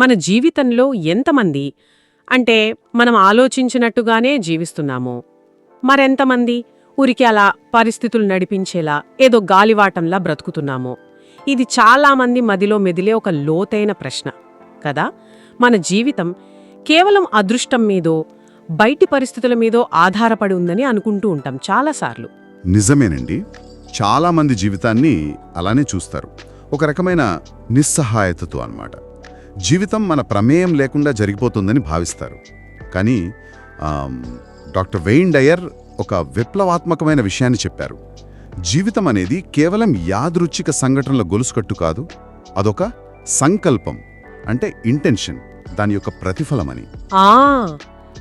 మన జీవితంలో ఎంతమంది? అంటే మనం ఆలోచించినట్టుగానే జీవిస్తున్నాము. మరెంతమంది? ఊరికి అలా పరిస్థితులు నడిపించేలా ఏదో గాలివాటంలా బ్రతుకుతున్నాము. ఇది చాలామంది మదిలో మెదిలే ఒక లోతైన ప్రశ్న. కదా? మన జీవితం కేవలం అదృష్టం మీదో బయటి పరిస్థితుల మీదో ఆధారపడి ఉందని అనుకుంటూ ఉంటాం చాలాసార్లు. నిజమేనండి. చాలామంది జీవితాన్ని అలానే చూస్తారు. ఒక రకమైన నిస్సహాయతతో అన్నమాట. జీవితం మన ప్రమేయం లేకుండా జరిగిపోతుందని భావిస్తారు. కానీ డాక్టర్ వెయిన్ డయర్ ఒక విప్లవాత్మకమైన విషయాన్ని చెప్పారు. జీవితం అనేది కేవలం యాదృచ్ఛిక సంఘటనల గొలుసుకట్టు కాదు అదొక సంకల్పం అంటే ఇంటెన్షన్ దాని యొక్క ప్రతిఫలమని.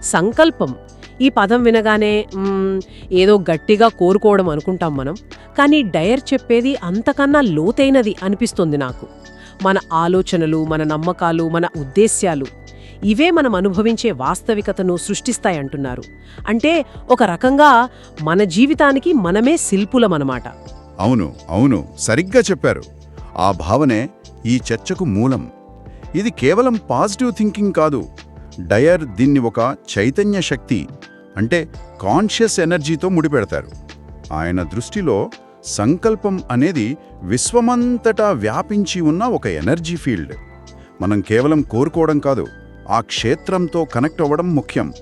సంకల్పం. ఈ పదం వినగానే ఏదో గట్టిగా కోరుకోవడం అనుకుంటాం మనం కానీ డయర్ చెప్పేది అంతకన్నా లోతైనది అనిపిస్తుంది నాకు. మన ఆలోచనలు మన నమ్మకాలు మన ఉద్దేశ్యాలు ఇవే మనం అనుభవించే వాస్తవికతను సృష్టిస్తాయంటున్నారు. అంటే ఒక రకంగా మన జీవితానికి మనమే శిల్పులమనమాట. అవును అవును సరిగ్గా చెప్పారు. ఆ భావనే ఈ చర్చకు మూలం. ఇది కేవలం పాజిటివ్ థింకింగ్ కాదు. డయర్ దీన్ని ఒక చైతన్య శక్తి అంటే కాన్షియస్ ఎనర్జీతో ముడిపెడతారు. ఆయన దృష్టిలో సంకల్పం అనేది విశ్వమంతటా వ్యాపించి ఉన్న ఒక ఎనర్జీ ఫీల్డ్. మనం కేవలం కోరుకోవడం కాదు ఆ క్షేత్రంతో కనెక్ట్ అవ్వడం ముఖ్యం.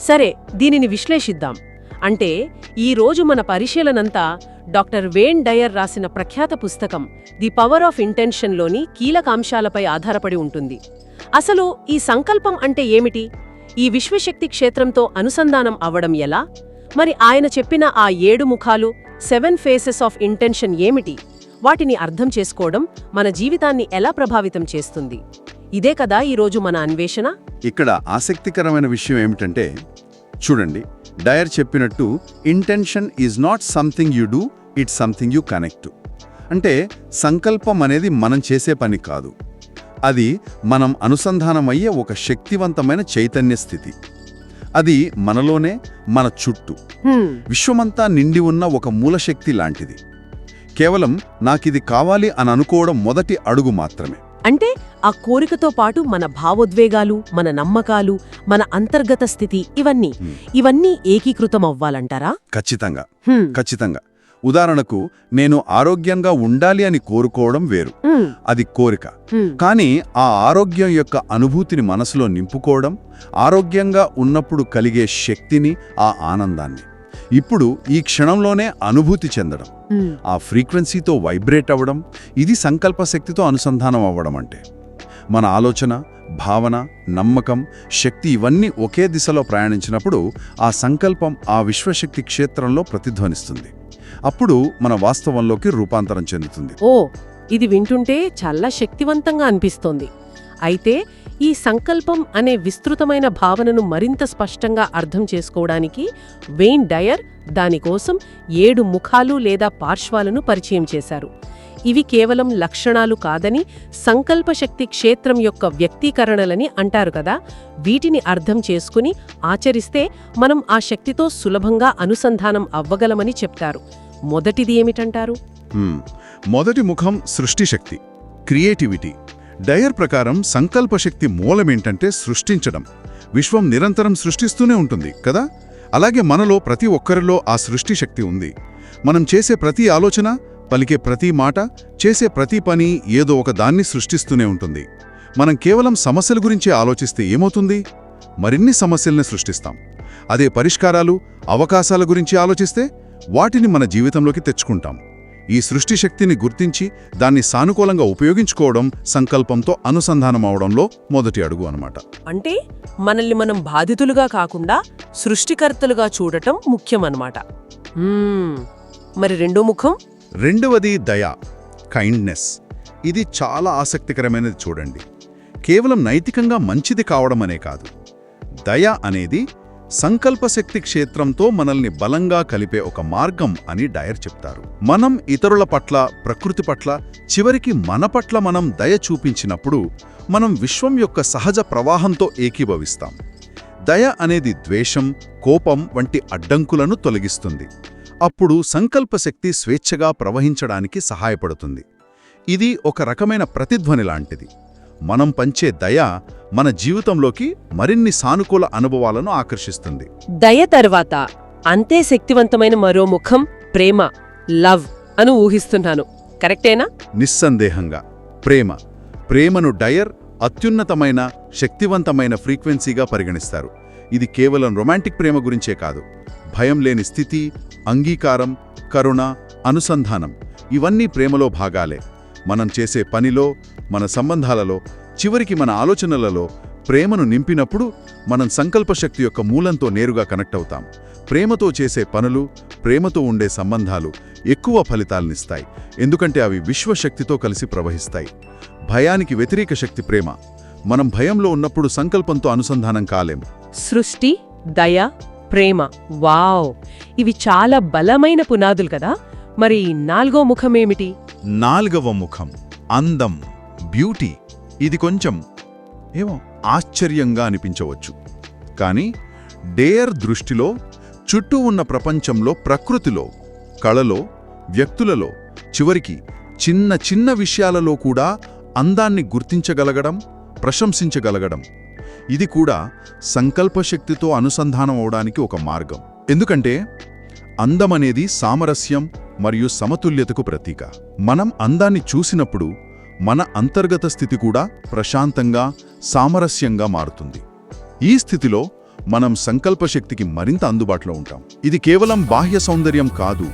సరే దీనిని విశ్లేషిద్దాం. అంటే ఈ రోజు మన పరిశీలనంతా డాక్టర్ వేన్ డయర్ రాసిన ప్రఖ్యాత పుస్తకం ది పవర్ ఆఫ్ ఇంటెన్షన్లోని కీలక అంశాలపై ఆధారపడి ఉంటుంది. అసలు ఈ సంకల్పం అంటే ఏమిటి? ఈ విశ్వశక్తి క్షేత్రంతో అనుసంధానం అవ్వడం ఎలా? మరి ఆయన చెప్పిన ఆ ఏడు ముఖాలు సెవెన్ ఫేసెస్ ఆఫ్ ఇంటెన్షన్ ఏమిటి? వాటిని అర్థం చేసుకోవడం మన జీవితాన్ని ఎలా ప్రభావితం చేస్తుంది? ఇదే కదా ఈరోజు మన అన్వేషణ? ఇక్కడ ఆసక్తికరమైన విషయం ఏమిటంటే చూడండి డయర్ చెప్పినట్టు intention is not something you do it's something you connect. అంటే సంకల్పం అనేది మనం చేసే పని కాదు. అది మనం అనుసంధానమయ్యే ఒక శక్తివంతమైన చైతన్య స్థితి. అది మనలోనే మన చుట్టూ. విశ్వమంతా నిండి ఉన్న ఒక మూలశక్తి లాంటిది. కేవలం నాకిది కావాలి అని అనుకోవడం మొదటి అడుగు మాత్రమే. అంటే ఆ కోరికతో పాటు మన భావోద్వేగాలు మన నమ్మకాలు మన అంతర్గత స్థితి ఇవన్నీ. ఇవన్నీ ఏకీకృతం అవ్వాలంటారా ఖచ్చితంగా ఖచ్చితంగా. ఉదాహరణకు నేను ఆరోగ్యంగా ఉండాలి అని కోరుకోవడం వేరు. అది కోరిక. కానీ ఆ ఆరోగ్యం యొక్క అనుభూతిని మనసులో నింపుకోవడం ఆరోగ్యంగా ఉన్నప్పుడు కలిగే శక్తిని ఆ ఆనందాన్ని. ఇప్పుడు ఈ క్షణంలోనే అనుభూతి చెందడం. ఆ ఫ్రీక్వెన్సీతో వైబ్రేట్ అవ్వడం ఇది సంకల్ప శక్తితో అనుసంధానం అవ్వడం అంటే. మన ఆలోచన భావన నమ్మకం శక్తి ఇవన్నీ ఒకే దిశలో ప్రయాణించినప్పుడు ఆ సంకల్పం ఆ విశ్వశక్తి క్షేత్రంలో ప్రతిధ్వనిస్తుంది. అప్పుడు మన వాస్తవంలోకి రూపాంతరం చెందుతుంది. ఓ ఇది వింటుంటే చాలా శక్తివంతంగా అనిపిస్తోంది. అయితే ఈ సంకల్పం అనే విస్తృతమైన భావనను మరింత స్పష్టంగా అర్థం చేసుకోవడానికి వెయిన్ డయర్ దానికోసం ఏడు ముఖాలు లేదా పార్శ్వాలను పరిచయం చేశారు. ఇవి కేవలం లక్షణాలు కాదని సంకల్పశక్తి క్షేత్రం యొక్క వ్యక్తీకరణలని అంటారు కదా. వీటిని అర్థం చేసుకుని ఆచరిస్తే మనం ఆ శక్తితో సులభంగా అనుసంధానం అవ్వగలమని చెప్తారు. మొదటిది ఏమిటంటారు? మొదటి ముఖం సృష్టిశక్తి క్రియేటివిటీ. డయర్ ప్రకారం సంకల్పశక్తి మూలమేంటంటే సృష్టించడం. విశ్వం నిరంతరం సృష్టిస్తూనే ఉంటుంది కదా? అలాగే మనలో ప్రతి ఒక్కరిలో ఆ సృష్టిశక్తి ఉంది. మనం చేసే ప్రతి ఆలోచన పలికే ప్రతి మాట చేసే ప్రతి పని ఏదో ఒక దాన్ని సృష్టిస్తూనే ఉంటుంది. మనం కేవలం సమస్యల గురించి ఆలోచిస్తే ఏమవుతుంది? మరిన్ని సమస్యల్ని సృష్టిస్తాం. అదే పరిష్కారాలు అవకాశాల గురించి ఆలోచిస్తే వాటిని మన జీవితంలోకి తెచ్చుకుంటాం. ఈ సృష్టి శక్తిని గుర్తించి దాన్ని సానుకూలంగా ఉపయోగించుకోవడం సంకల్పంతో అనుసంధానం అవడంలో మొదటి అడుగు అనమాట అంటే మనల్ని మనం బాధితులుగా కాకుండా సృష్టికర్తలుగా చూడటం ముఖ్యమన్నమాట. మరి రెండో ముఖం? రెండవది దయ కైండ్నెస్ ఇది చాలా ఆసక్తికరమైనది చూడండి. కేవలం నైతికంగా మంచిది కావడమనే కాదు. దయ అనేది సంకల్పశక్తి క్షేత్రంతో మనల్ని బలంగా కలిపే ఒక మార్గం అని డయర్ చెప్తారు. మనం ఇతరుల పట్ల ప్రకృతి పట్ల చివరికి మన పట్ల మనం దయ చూపించినప్పుడు మనం విశ్వం యొక్క సహజ ప్రవాహంతో ఏకీభవిస్తాం. దయ అనేది ద్వేషం కోపం వంటి అడ్డంకులను తొలగిస్తుంది. అప్పుడు సంకల్పశక్తి స్వేచ్ఛగా ప్రవహించడానికి సహాయపడుతుంది. ఇది ఒక రకమైన ప్రతిధ్వని లాంటిది. మనం పంచే దయ మన జీవితంలోకి మరిన్ని సానుకూల అనుభవాలను ఆకర్షిస్తుంది. దయ తర్వాత అంతే శక్తివంతమైన మరో ముఖం ప్రేమ లవ్ అని ఊహిస్తున్నాను. కరెక్టేనా? నిస్సందేహంగా. ప్రేమ. ప్రేమను డయర్ అత్యున్నతమైన శక్తివంతమైన ఫ్రీక్వెన్సీగా పరిగణిస్తారు. ఇది కేవలం రొమాంటిక్ ప్రేమ గురించే కాదు. భయం లేని స్థితి అంగీకారం కరుణ అనుసంధానం ఇవన్నీ ప్రేమలో భాగాలే. మనం చేసే పనిలో మన సంబంధాలలో చివరికి మన ఆలోచనలలో ప్రేమను నింపినప్పుడు మనం సంకల్పశక్తి యొక్క మూలంతో నేరుగా కనెక్ట్ అవుతాం. ప్రేమతో చేసే పనులు ప్రేమతో ఉండే సంబంధాలు ఎక్కువ ఫలితాలనిస్తాయి. ఎందుకంటే అవి విశ్వశక్తితో కలిసి ప్రవహిస్తాయి. భయానికి వ్యతిరేక శక్తి ప్రేమ. మనం భయంలో ఉన్నప్పుడు సంకల్పంతో అనుసంధానం కాలేం సృష్టి దయ ప్రేమ. వావ్. ఇవి చాలా బలమైన పునాదులు కదా? మరి నాలుగో ముఖమేమిటి? నాల్గవ ముఖం. అందం. బ్యూటీ. ఇది కొంచెం ఏమో ఆశ్చర్యంగా అనిపించవచ్చు. కానీ డేర్ దృష్టిలో చుట్టూ ఉన్న ప్రపంచంలో ప్రకృతిలో కళలో వ్యక్తులలో చివరికి చిన్న చిన్న విషయాలలో కూడా అందాన్ని గుర్తించగలగడం ప్రశంసించగలగడం. ఇది కూడా సంకల్పశక్తితో అనుసంధానం అవడానికి ఒక మార్గం. ఎందుకంటే అందమనేది సామరస్యం మరియు సమతుల్యతకు ప్రతీక. మనం అందాన్ని చూసినప్పుడు మన అంతర్గత స్థితి కూడా ప్రశాంతంగా సామరస్యంగా మారుతుంది. ఈ స్థితిలో మనం సంకల్పశక్తికి మరింత అందుబాటులో ఉంటాం. ఇది కేవలం బాహ్య సౌందర్యం కాదు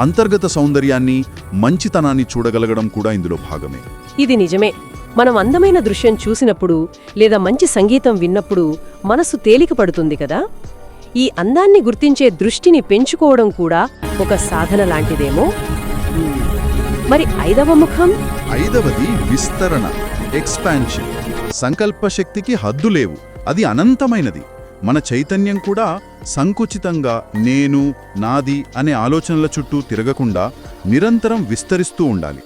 అంతర్గత సౌందర్యాన్ని మంచితనాన్ని చూడగలగడం కూడా ఇందులో భాగమే. ఇది నిజమే. మనం అందమైన దృశ్యం చూసినప్పుడు లేదా మంచి సంగీతం విన్నప్పుడు మనసు తేలిక పడుతుంది కదా? ఈ అందాన్ని గుర్తించే దృష్టిని పెంచుకోవడం కూడా ఒక సాధన లాంటిదేమో? మరి ఐదవ ముఖం? ఐదవది విస్తరణ ఎక్స్పాన్షన్. సంకల్పశక్తికి హద్దు లేవు. అది అనంతమైనది. మన చైతన్యం కూడా సంకుచితంగా నేను నాది అనే ఆలోచనల చుట్టూ తిరగకుండా నిరంతరం విస్తరిస్తూ ఉండాలి.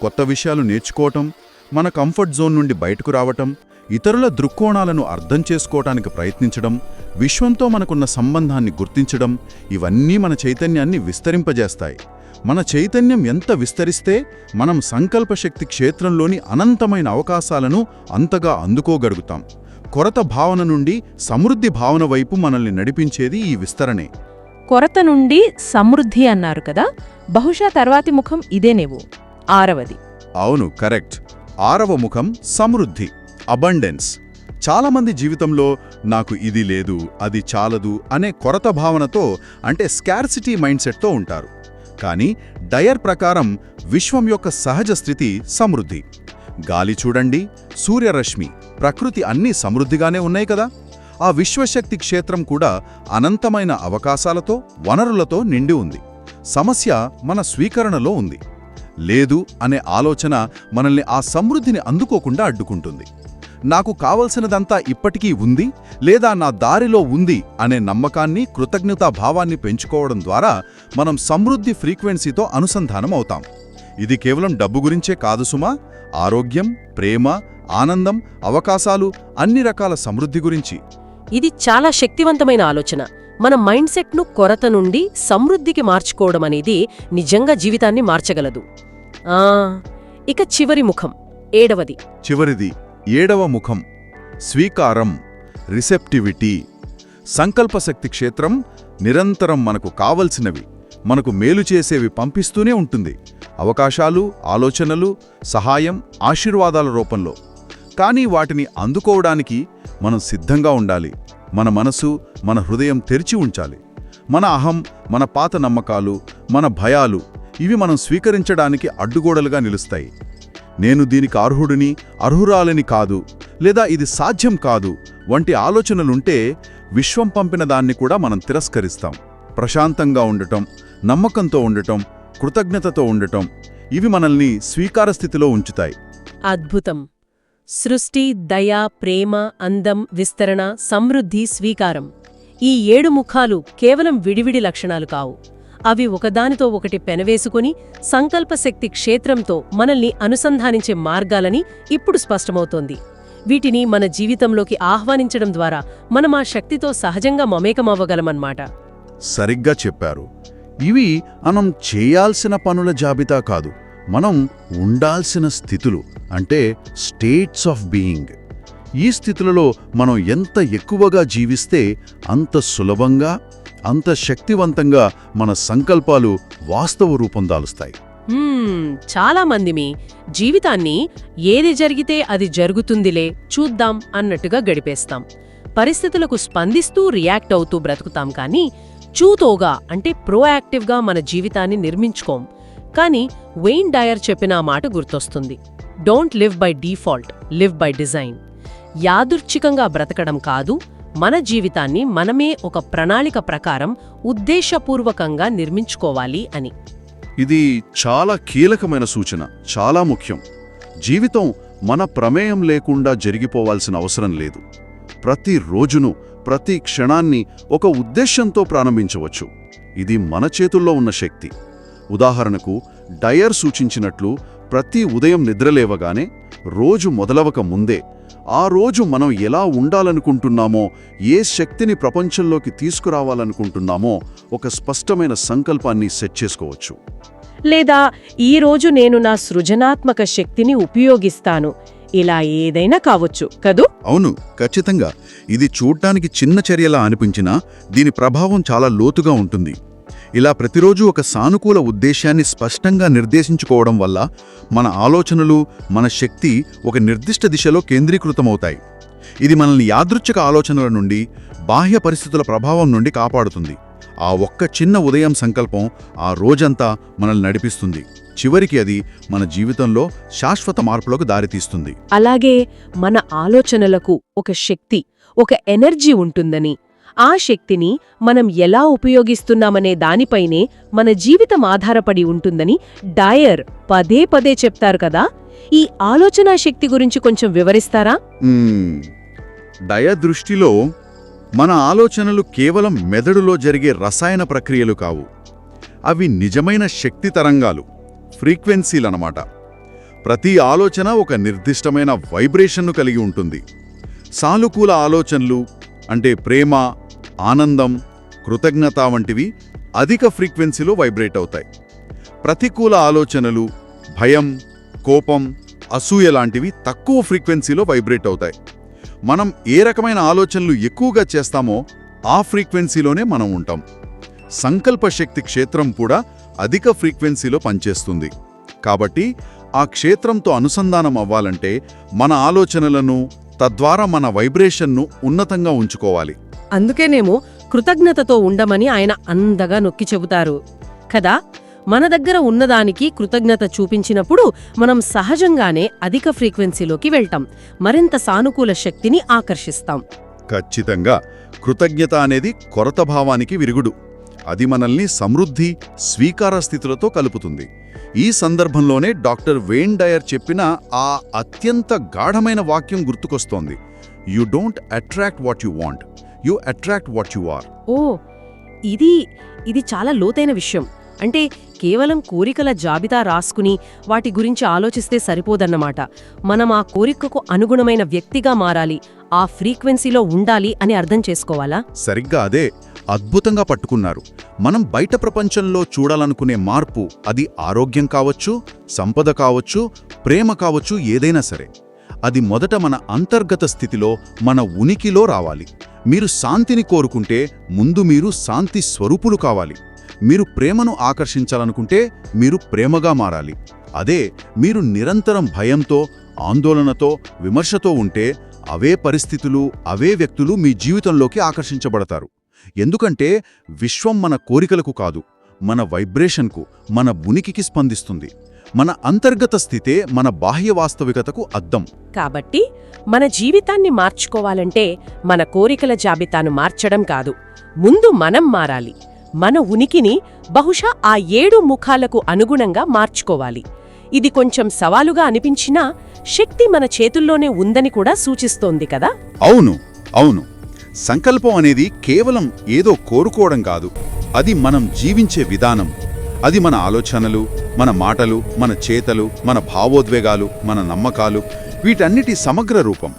కొత్త విషయాలు నేర్చుకోవటం మన కంఫర్ట్ జోన్ నుండి బయటకు రావటం ఇతరుల దృక్కోణాలను అర్థం చేసుకోవటానికి ప్రయత్నించడం విశ్వంతో మనకున్న సంబంధాన్ని గుర్తించడం ఇవన్నీ మన చైతన్యాన్ని విస్తరింపజేస్తాయి. మన చైతన్యం ఎంత విస్తరిస్తే మనం సంకల్పశక్తి క్షేత్రంలోని అనంతమైన అవకాశాలను అంతగా అందుకోగలుగుతాం. కొరత భావన నుండి సమృద్ధి భావన వైపు మనల్ని నడిపించేది ఈ విస్తరణే. కొరత నుండి సమృద్ధి అన్నారు కదా బహుశా తర్వాతి ముఖం ఇదేనేవు ఆరవది. అవును కరెక్ట్. ఆరవ ముఖం సమృద్ధి అబండెన్స్. చాలామంది జీవితంలో నాకు ఇది లేదు అది చాలదు అనే కొరత భావనతో అంటే స్కార్సిటీ మైండ్ సెట్తో ఉంటారు. కానీ డయర్ ప్రకారం విశ్వం యొక్క సహజ స్థితి సమృద్ధి. గాలి చూడండి సూర్యరశ్మి ప్రకృతి అన్నీ సమృద్ధిగానే ఉన్నాయి కదా? ఆ విశ్వశక్తి క్షేత్రం కూడా అనంతమైన అవకాశాలతో వనరులతో నిండి ఉంది. సమస్య మన స్వీకరణలో ఉంది. లేదు అనే ఆలోచన మనల్ని ఆ సమృద్ధిని అందుకోకుండా అడ్డుకుంటుంది. నాకు కావలసినదంతా ఇప్పటికీ ఉంది లేదా నా దారిలో ఉంది అనే నమ్మకాన్ని కృతజ్ఞతా భావాన్ని పెంచుకోవడం ద్వారా మనం సమృద్ధి ఫ్రీక్వెన్సీతో అనుసంధానం అవుతాం. ఇది కేవలం డబ్బు గురించే కాదు సుమా. ఆరోగ్యం ప్రేమ ఆనందం అవకాశాలు అన్ని రకాల సమృద్ధి గురించి. ఇది చాలా శక్తివంతమైన ఆలోచన. మన మైండ్ సెట్ను కొరత నుండి సమృద్ధికి మార్చుకోవడం అనేది నిజంగా జీవితాన్ని మార్చగలదు. ఆ ఇక చివరి ముఖం ఏడవది. చివరిది ఏడవ ముఖం స్వీకారం రిసెప్టివిటీ. సంకల్పశక్తి క్షేత్రం నిరంతరం మనకు కావలసినవి మనకు మేలు చేసేవి పంపిస్తూనే ఉంటుంది. అవకాశాలు ఆలోచనలు సహాయం ఆశీర్వాదాల రూపంలో. కానీ వాటిని అందుకోవడానికి మనం సిద్ధంగా ఉండాలి. మన మనసు మన హృదయం తెరిచి ఉంచాలి. మన అహం మన పాత నమ్మకాలు మన భయాలు ఇవి మనం స్వీకరించడానికి అడ్డుగోడలుగా నిలుస్తాయి. నేను దీనికి అర్హుడిని అర్హురాలని కాదు లేదా ఇది సాధ్యం కాదు వంటి ఆలోచనలుంటే విశ్వం పంపిన దాన్ని కూడా మనం తిరస్కరిస్తాం. ప్రశాంతంగా ఉండటం నమ్మకంతో ఉండటం కృతజ్ఞతతో ఉండటం ఇవి మనల్ని స్వీకారస్థితిలో ఉంచుతాయి. అద్భుతం. సృష్టి దయ ప్రేమ అందం విస్తరణ సమృద్ధి స్వీకారం. ఈ ఏడు ముఖాలు కేవలం విడివిడి లక్షణాలు కావు. అవి ఒకదానితో ఒకటి పెనవేసుకుని సంకల్పశక్తి క్షేత్రంతో మనల్ని అనుసంధానించే మార్గాలని ఇప్పుడు స్పష్టమవుతోంది. వీటిని మన జీవితంలోకి ఆహ్వానించడం ద్వారా మనం ఆ శక్తితో సహజంగా మమేకమవ్వగలమన్నమాట. సరిగ్గా చెప్పారు. ఇవి మనం చేయాల్సిన పనుల జాబితా కాదు. మనం ఉండాల్సిన స్థితులు అంటే స్టేట్స్ ఆఫ్ బీయింగ్ ఈ స్థితులలో మనం ఎంత ఎక్కువగా జీవిస్తే అంత సులభంగా అంత శక్తివంతంగా మన సంకల్పాలు వాస్తవ రూపం దాలుస్తాయి. హ్మ్, చాలా జీవితాన్ని ఏది జరిగితే అది జరుగుతుందిలే చూద్దాం అన్నట్టుగా గడిపేస్తాం. పరిస్థితులకు స్పందిస్తూ రియాక్ట్ అవుతూ బ్రతుకుతాం కానీ చూతోగా అంటే ప్రోయాక్టివ్గా మన జీవితాన్ని నిర్మించుకోం. కానీ వెయిన్ డయర్ చెప్పిన ఆ మాట గుర్తొస్తుంది. Don't live by default live by design యాదృచ్ఛికంగా బ్రతకడం కాదు మన జీవితాన్ని మనమే ఒక ప్రణాళిక ప్రకారం ఉద్దేశపూర్వకంగా నిర్మించుకోవాలి అని. ఇది చాలా కీలకమైన సూచన చాలా ముఖ్యం. జీవితం మన ప్రమేయం లేకుండా జరిగిపోవాల్సిన అవసరం లేదు. ప్రతి రోజును ప్రతి క్షణాన్ని ఒక ఉద్దేశ్యంతో ప్రారంభించవచ్చు. ఇది మన చేతుల్లో ఉన్న శక్తి. ఉదాహరణకు డయర్ సూచించినట్లు ప్రతి ఉదయం నిద్రలేవగానే రోజు మొదలవక ముందే ఆ రోజు మనం ఎలా ఉండాలనుకుంటున్నామో ఏ శక్తిని ప్రపంచంలోకి తీసుకురావాలనుకుంటున్నామో ఒక స్పష్టమైన సంకల్పాన్ని సెట్ చేసుకోవచ్చు. లేదా ఈ రోజు నేను నా సృజనాత్మక శక్తిని ఉపయోగిస్తాను. ఇలా ఏదైనా కావచ్చు కదూ? అవును ఖచ్చితంగా. ఇది చూడ్డానికి చిన్న చర్యలా అనిపించినా దీని ప్రభావం చాలా లోతుగా ఉంటుంది. ఇలా ప్రతిరోజు ఒక సానుకూల ఉద్దేశాన్ని స్పష్టంగా నిర్దేశించుకోవడం వల్ల మన ఆలోచనలు మన శక్తి ఒక నిర్దిష్ట దిశలో కేంద్రీకృతమవుతాయి. ఇది మనల్ని యాదృచ్ఛిక ఆలోచనల నుండి బాహ్య పరిస్థితుల ప్రభావం నుండి కాపాడుతుంది. ఆ ఒక్క చిన్న ఉదయం సంకల్పం ఆ రోజంతా మనల్ని నడిపిస్తుంది. చివరికి అది మన జీవితంలో శాశ్వత మార్పులకు దారితీస్తుంది. అలాగే మన ఆలోచనలకు ఒక శక్తి ఒక ఎనర్జీ ఉంటుందని ఆ శక్తిని మనం ఎలా ఉపయోగిస్తున్నామనే దానిపైనే మన జీవితం ఆధారపడి ఉంటుందని డయర్ పదే పదే చెప్తారు కదా. ఈ ఆలోచనా శక్తి గురించి కొంచెం వివరిస్తారా? మ్మ్. డయ దృష్టిలో మన ఆలోచనలు కేవలం మెదడులో జరిగే రసాయన ప్రక్రియలు కావు. అవి నిజమైన శక్తి తరంగాలు ఫ్రీక్వెన్సీలనమాట ప్రతి ఆలోచన ఒక నిర్దిష్టమైన వైబ్రేషన్ను కలిగి ఉంటుంది. సానుకూల ఆలోచనలు అంటే ప్రేమ ఆనందం కృతజ్ఞత వంటివి అధిక ఫ్రీక్వెన్సీలో వైబ్రేట్ అవుతాయి. ప్రతికూల ఆలోచనలు భయం కోపం అసూయ లాంటివి తక్కువ ఫ్రీక్వెన్సీలో వైబ్రేట్ అవుతాయి. మనం ఏ రకమైన ఆలోచనలు ఎక్కువగా చేస్తామో ఆ ఫ్రీక్వెన్సీలోనే మనం ఉంటాం. సంకల్ప శక్తి క్షేత్రం కూడా అధిక ఫ్రీక్వెన్సీలో పనిచేస్తుంది. కాబట్టి ఆ క్షేత్రంతో అనుసంధానం అవ్వాలంటే మన ఆలోచనలను తద్వారా మన వైబ్రేషన్ను ఉన్నతంగా ఉంచుకోవాలి. అందుకేనేమో కృతజ్ఞతతో ఉండమని ఆయన అందగా నొక్కి చెబుతారు. కదా మన దగ్గర ఉన్నదానికి కృతజ్ఞత చూపించినప్పుడు మనం సహజంగానే అధిక ఫ్రీక్వెన్సీలోకి వెళ్తాం. మరింత సానుకూల శక్తిని ఆకర్షిస్తాం. ఖచ్చితంగా కృతజ్ఞత అనేది కొరత భావానికి విరుగుడు. అది మనల్ని సమృద్ధి స్వీకార స్థితులతో కలుపుతుంది. ఈ సందర్భంలోనే డాక్టర్ వేన్ డయర్ చెప్పిన ఆ అత్యంత గాఢమైన వాక్యం గుర్తుకొస్తోంది. You don't attract what you want. You attract what you are. ఓ ఇది ఇది చాలా లోతైన విషయం. అంటే కేవలం కోరికల జాబితా రాసుకుని వాటి గురించి ఆలోచిస్తే సరిపోదన్నమాట. మనం ఆ కోరికకు అనుగుణమైన వ్యక్తిగా మారాలి ఆ ఫ్రీక్వెన్సీలో ఉండాలి అని అర్థం చేసుకోవాలా? సరిగ్గా అదే అద్భుతంగా పట్టుకున్నారు. మనం బయట ప్రపంచంలో చూడాలనుకునే మార్పు అది ఆరోగ్యం కావచ్చు సంపద కావచ్చు ప్రేమ కావచ్చు ఏదైనా సరే. అది మొదట మన అంతర్గత స్థితిలో మన ఉనికిలో రావాలి. మీరు శాంతిని కోరుకుంటే ముందు మీరు శాంతి స్వరూపులు కావాలి. మీరు ప్రేమను ఆకర్షించాలనుకుంటే మీరు ప్రేమగా మారాలి. అదే మీరు నిరంతరం భయంతో ఆందోళనతో విమర్శతో ఉంటే అవే పరిస్థితులు అవే వ్యక్తులు మీ జీవితంలోకి ఆకర్షించబడతారు. ఎందుకంటే విశ్వం మన కోరికలకు కాదు మన వైబ్రేషన్కు మన ఉనికికి స్పందిస్తుంది. మన అంతర్గత స్థితే మన బాహ్య వాస్తవికతకు అద్దం. కాబట్టి మన జీవితాన్ని మార్చుకోవాలంటే మన కోరికల జాబితాను మార్చడం కాదు. ముందు మనం మారాలి. మన ఉనికిని బహుశా ఆ ఏడు ముఖాలకు అనుగుణంగా మార్చుకోవాలి. ఇది కొంచెం సవాలుగా అనిపించినా శక్తి మన చేతుల్లోనే ఉందని కూడా సూచిస్తోంది కదా? అవును అవును. సంకల్పం అనేది కేవలం ఏదో కోరుకోవడం కాదు. అది మనం జీవించే విధానం. అది మన ఆలోచనలు మన మాటలు మన చేతలు మన భావోద్వేగాలు మన నమ్మకాలు వీటన్నిటి సమగ్ర రూపం.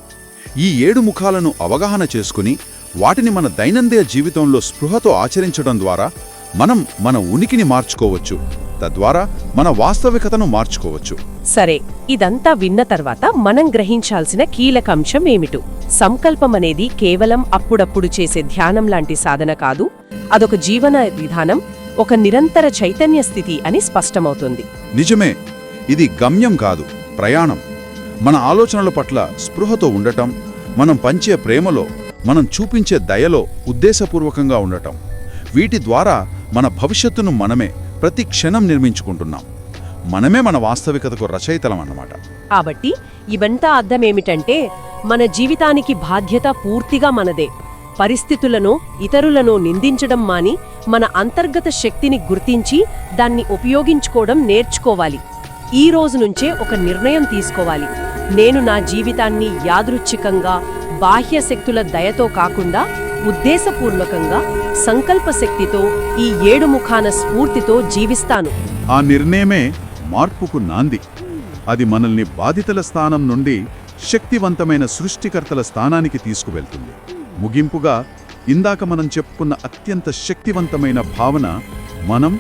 ఈ ఏడు ముఖాలను అవగాహన చేసుకుని వాటిని మన దైనందిన జీవితంలో స్పృహతో ఆచరించడం ద్వారా మనం మన ఉనికిని మార్చుకోవచ్చు. తద్వారా మన వాస్తవికతను మార్చుకోవచ్చు. సరే ఇదంతా విన్న తర్వాత మనం గ్రహించాల్సిన కీలక అంశం ఏమిటు? సంకల్పం అనేది కేవలం అప్పుడప్పుడు చేసే ధ్యానం లాంటి సాధన కాదు అదొక జీవన విధానం ఒక నిరంతర చైతన్య స్థితి అని స్పష్టమవుతుంది. నిజమే ఇది గమ్యం కాదు ప్రయాణం. మన ఆలోచనల పట్ల స్పృహతో ఉండటం మనం పంచే ప్రేమలో మనం చూపించే దయలో ఉద్దేశపూర్వకంగా ఉండటం. వీటి ద్వారా మన భవిష్యత్తును మనమే ప్రతి క్షణం నిర్మించుకుంటున్నాం. మనమే మన వాస్తవికతకు రచయితలం అన్నమాట. కాబట్టి ఇవంతా అర్థమేమిటంటే మన జీవితానికి బాధ్యత పూర్తిగా మనదే. పరిస్థితులను ఇతరులను నిందించడం మాని మన అంతర్గత శక్తిని గుర్తించి దాన్ని ఉపయోగించుకోవడం నేర్చుకోవాలి. ఈ రోజు నుంచే ఒక నిర్ణయం తీసుకోవాలి. నేను నా జీవితాన్ని యాదృచ్ఛికంగా బాహ్య శక్తుల దయతో కాకుండా ఉద్దేశపూర్వకంగా సంకల్ప శక్తితో ఈ ఏడు ముఖాన స్ఫూర్తితో జీవిస్తాను. ఆ నిర్ణయమే మార్పుకు నాంది. అది మనల్ని బాధితుల స్థానం నుండి శక్తివంతమైన సృష్టికర్తల స్థానానికి తీసుకువెళ్తుంది. ముగింపుగా ఇందాక మనం చెప్పుకున్న అత్యంత శక్తివంతమైన భావన మనం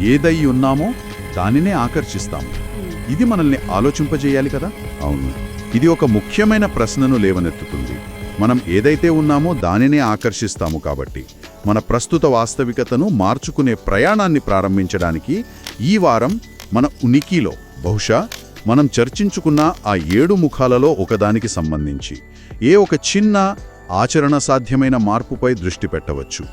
ఏదై ఉన్నామో దానినే ఆకర్షిస్తాము. ఇది మనల్ని ఆలోచింపజేయాలి కదా? అవును. ఇది ఒక ముఖ్యమైన ప్రశ్నను లేవనెత్తుతుంది. మనం ఏదైతే ఉన్నామో దానినే ఆకర్షిస్తాము కాబట్టి మన ప్రస్తుత వాస్తవికతను మార్చుకునే ప్రయాణాన్ని ప్రారంభించడానికి ఈ వారం మన ఉనికిలో బహుశా మనం చర్చించుకున్న ఆ ఏడు ముఖాలలో ఒకదానికి సంబంధించి ఏ ఒక చిన్న ఆచరణ సాధ్యమైన మార్పుపై దృష్టి పెట్టవచ్చు.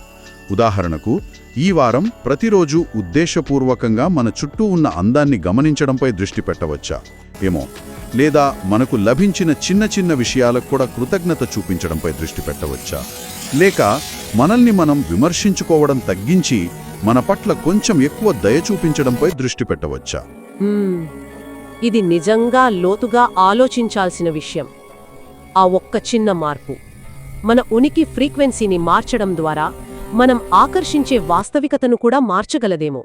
ఉదాహరణకు ఈ వారం ప్రతిరోజు ఉద్దేశపూర్వకంగా మన చుట్టూ ఉన్న అందాన్ని గమనించడంపై దృష్టి పెట్టవచ్చా? ఏమో. లేదా మనకు లభించిన చిన్న చిన్న విషయాలకు కూడా కృతజ్ఞత చూపించడంపై దృష్టి పెట్టవచ్చా? లేక మనల్ని మనం విమర్శించుకోవడం తగ్గించి మన పట్ల కొంచెం ఎక్కువ దయ చూపించడంపై దృష్టి పెట్టవచ్చా? ఇది నిజంగా లోతుగా ఆలోచించాల్సిన విషయం. ఆ ఒక్క చిన్న మార్పు. మన ఉనికి ఫ్రీక్వెన్సీని మార్చడం ద్వారా మనం ఆకర్షించే వాస్తవికతను కూడా మార్చగలదేమో.